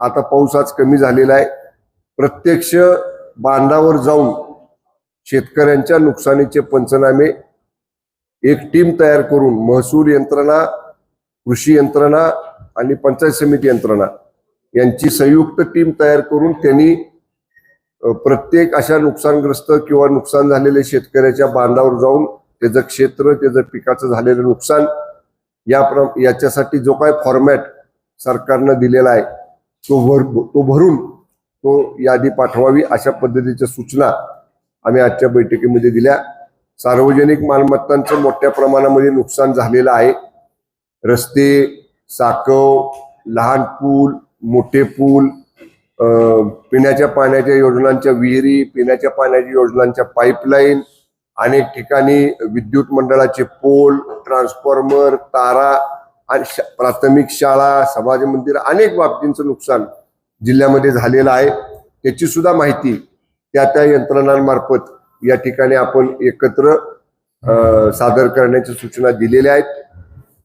आता पाऊस आज कमी झालेला आहे. प्रत्यक्ष बांधावर जाऊन शेतकऱ्यांच्या नुकसानीचे पंचनामे एक टीम तयार करून महसूल यंत्रणा कृषी यंत्रणा आणि पंचायत समिती यंत्रणा यांची संयुक्त टीम तयार करून त्यांनी प्रत्येक अशा नुकसानग्रस्त किंवा नुकसान झालेल्या शेतकऱ्याच्या बांधावर जाऊन त्याचं क्षेत्र त्याचं पिकाचं झालेलं नुकसान या प्र याच्यासाठी जो काय फॉर्मॅट सरकारनं दिलेला आहे तो भर तो भरून तो यादी पाठवावी अशा पद्धतीच्या सूचना आम्ही आजच्या बैठकीमध्ये दिल्या. सार्वजनिक मालमत्तांचं मोठ्या प्रमाणामध्ये नुकसान झालेलं आहे. रस्ते साकव लहान पूल मोठे पूल पिण्याच्या पाण्याच्या योजनांच्या विहिरी पिण्याच्या पाण्याच्या योजनांच्या पाईपलाईन अनेक ठिकाणी विद्युत मंडळाचे पोल ट्रान्सफॉर्मर तारा आणि शा- प्राथमिक शाळा समाज मंदिर अनेक बाबतींचं नुकसान जिल्ह्यामध्ये झालेलं आहे. त्याची सुद्धा माहिती त्या त्या यंत्रणांमार्फत या ठिकाणी आपण एकत्र सादर करण्याच्या सूचना दिलेल्या आहेत.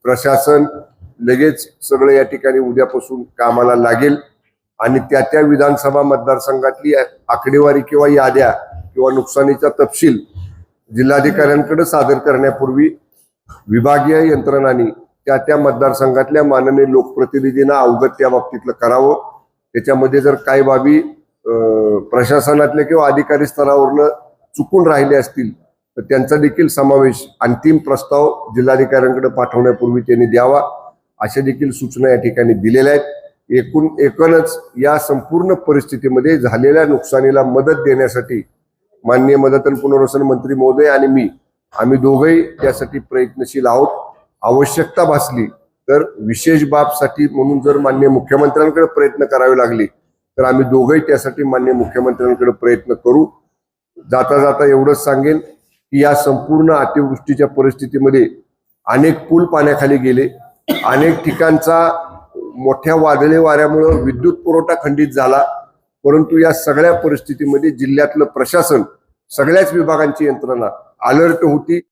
प्रशासन लगेच सगळं या ठिकाणी उद्यापासून कामाला लागेल आणि त्या त्या विधानसभा मतदारसंघातली आकडेवारी किंवा याद्या किंवा नुकसानीचा तपशील जिल्हाधिकाऱ्यांकडे सादर करण्यापूर्वी विभागीय यंत्रणांनी त्या त्या मतदारसंघातल्या माननीय लोकप्रतिनिधींना अवगत त्या बाबतीतलं करावं. त्याच्यामध्ये जर काही बाबी प्रशासनातल्या किंवा अधिकारी स्तरावरनं चुकून राहिले असतील तर त्यांचा देखील समावेश अंतिम प्रस्ताव जिल्हाधिकाऱ्यांकडे पाठवण्यापूर्वी त्यांनी द्यावा. अशा देखील सूचना या ठिकाणी दिलेल्या आहेत. एकूण एकूणच या संपूर्ण परिस्थितीमध्ये झालेल्या नुकसानीला मदत देण्यासाठी माननीय मदत आणि पुनर्वसन मंत्री महोदय आणि मी आम्ही दोघंही त्यासाठी प्रयत्नशील आहोत. आवश्यकता भासली तर विशेष बाबसाठी म्हणून जर मान्य मुख्यमंत्र्यांकडे प्रयत्न करावे लागले तर आम्ही दोघंही त्यासाठी मान्य मुख्यमंत्र्यांकडे प्रयत्न करू. जाता जाता एवढंच सांगेन की या संपूर्ण अतिवृष्टीच्या परिस्थितीमध्ये अनेक पूल पाण्याखाली गेले. अनेक ठिकाणचा मोठ्या वादळी वाऱ्यामुळं विद्युत पुरवठा खंडित झाला. परंतु या सगळ्या परिस्थितीमध्ये जिल्ह्यातलं प्रशासन सगळ्याच विभागांची यंत्रणा अलर्ट होती.